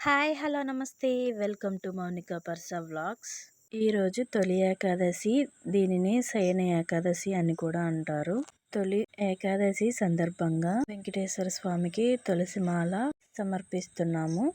Hi hello నమస్తే. Welcome to Mounika Parsa vlogs. ఈరోజు తొలి ఏకాదశి దీనిని శయన ఏకాదశి అని కూడా అంటారు. తొలి ఏకాదశి సందర్భంగా వెంకటేశ్వర స్వామికి తులసి మాల సమర్పిస్తున్నాము.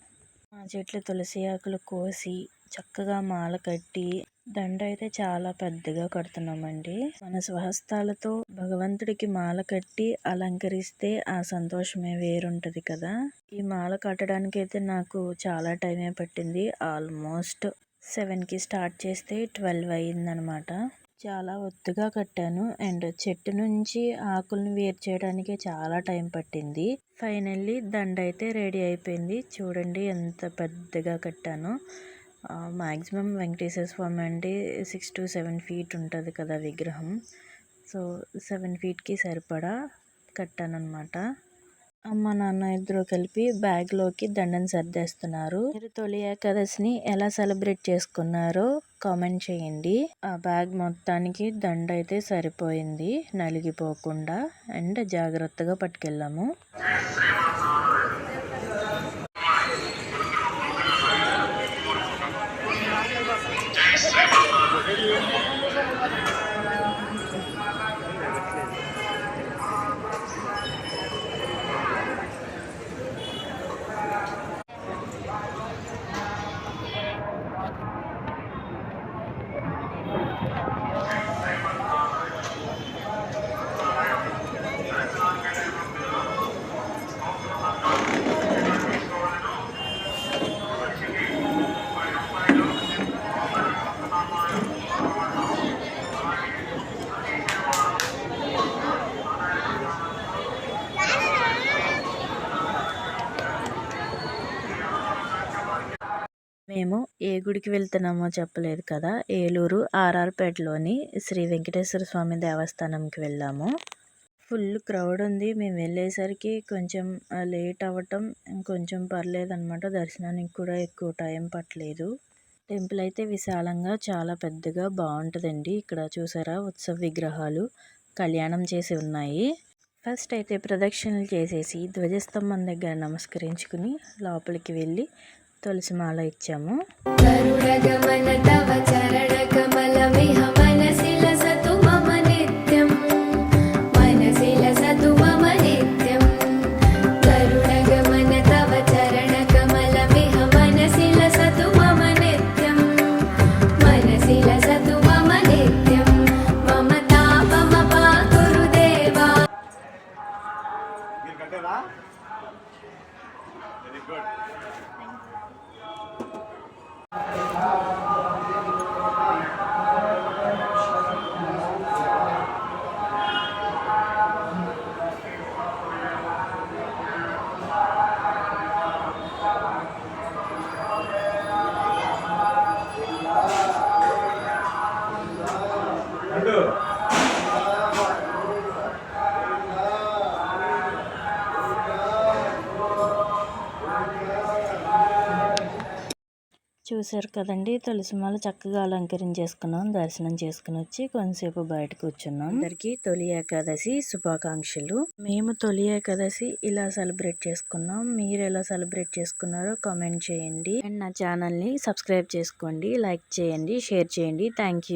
మా చెట్లు తులసి ఆకులు కోసి చక్కగా మాల కట్టి దండ అయితే చాలా పెద్దగా కడుతున్నామండి. మన స్వహస్తాలతో భగవంతుడికి మాల కట్టి అలంకరిస్తే ఆ సంతోషమే వేరుంటది కదా. ఈ మాల కట్టడానికి అయితే నాకు చాలా టైమే పట్టింది. ఆల్మోస్ట్ సెవెన్కి స్టార్ట్ చేస్తే ట్వెల్వ్ అయ్యిందనమాట. చాలా ఒత్తుగా కట్టాను. అండ్ చెట్టు నుంచి ఆకులను వేరు చేయడానికి చాలా టైం పట్టింది. ఫైనల్లీ దండ అయితే రెడీ అయిపోయింది. చూడండి ఎంత పెద్దగా కట్టానో. మ్యాక్సిమం వెంకటేశ్వర స్వామి అంటే సిక్స్ టు సెవెన్ ఫీట్ ఉంటుంది కదా విగ్రహం. సో సెవెన్ ఫీట్కి సరిపడా కట్టానమాట అమ్మ నాన్న ఇద్దరు కలిపి బ్యాగ్లోకి దండను సర్దేస్తున్నారు. మీరు తొలి ఏకాదశిని ఎలా సెలబ్రేట్ చేసుకున్నారో కామెంట్ చేయండి. ఆ బ్యాగ్ మొత్తానికి దండ అయితే సరిపోయింది నలిగిపోకుండా. అండ్ జాగ్రత్తగా పట్టుకెళ్ళాము. よろしくお願いします。మేము ఏ గుడికి వెళ్తున్నామో చెప్పలేదు కదా. ఏలూరు ఆర్ఆర్పేటలోని శ్రీ వెంకటేశ్వర స్వామి దేవస్థానంకి వెళ్ళాము. ఫుల్ క్రౌడ్ ఉంది. మేము వెళ్ళేసరికి కొంచెం లేట్ అవ్వటం కొంచెం పర్లేదు అనమాట దర్శనానికి కూడా ఎక్కువ టైం పట్టలేదు. టెంపుల్ అయితే విశాలంగా చాలా పెద్దగా బాగుంటుందండి. ఇక్కడ చూసారా? ఉత్సవ విగ్రహాలు కళ్యాణం చేసి ఉన్నాయి. ఫస్ట్ అయితే ప్రదక్షిణలు చేసేసి ధ్వజస్తంభం దగ్గర నమస్కరించుకుని లోపలికి వెళ్ళి తులసి మాల ఇచ్చాము. చూసారు కదండి. తులసిమాల చక్కగా అలంకరించేసుకున్నాం. దర్శనం చేసుకుని వచ్చి కొంతసేపు బయట కూర్చున్నాం. అందరికి తొలి ఏకాదశి శుభాకాంక్షలు. మేము తొలి ఏకాదశి ఇలా సెలబ్రేట్ చేసుకున్నాం. మీరు ఎలా సెలబ్రేట్ చేసుకున్నారో కామెంట్ చేయండి. అండ్ నా ఛానల్ని సబ్స్క్రైబ్ చేసుకోండి. లైక్ చేయండి. షేర్ చేయండి. థ్యాంక్